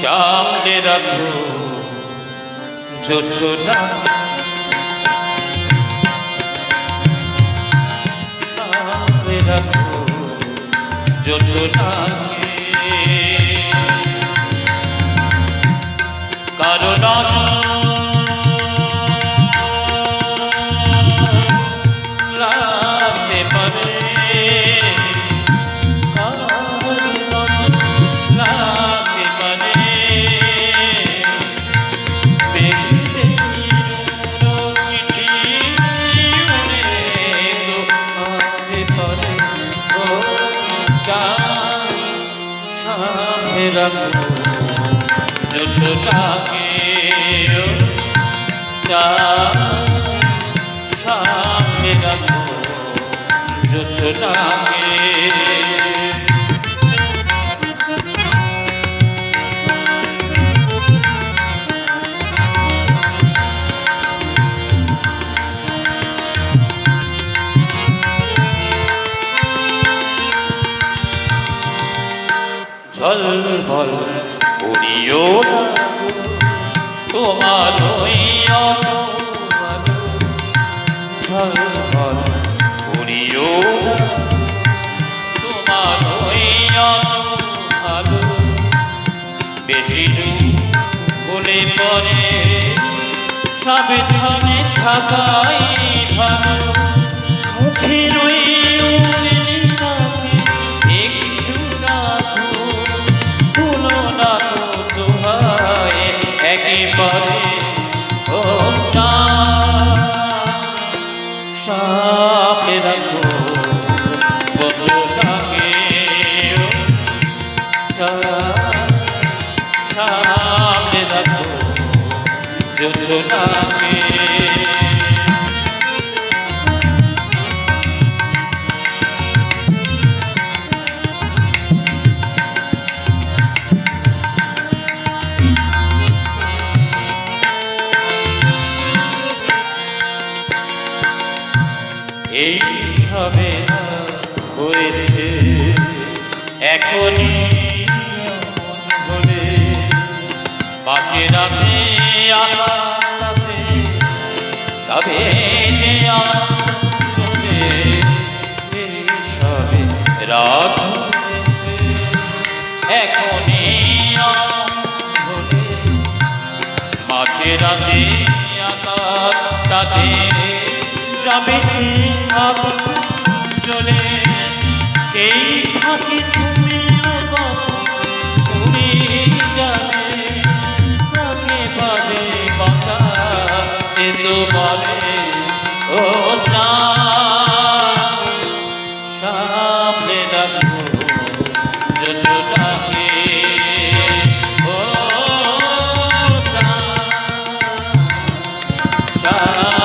সামনে রাখো যোজনা সামনে রাখো যোজনাকে কারণ রাখো যোজনাকে সামনে রাখো যোজনাকে ঝলমল উড়িও না তোমার। ঝলমল উড়িও না তোমার বেশি বলে পরে সাবধানে থাকাই ভালো মুখে ওই একেবারে ও চাঁদ, সামনে রাখো বন্ধুটাকে সামনে রাখো। যোজনাকে এই সবে না হয়েছে। এখনই বলে বাকি রাতে আলাদাতে যাবে যে আসবে এই সবে রাত হয়েছে। এখনই যাবে চলে এই ফাঁকি তুমি তুমি যাবে তাকে পাবে বাঁচা কিন্তু পাবে ও সামনে রাখব যতটাকে, ও সা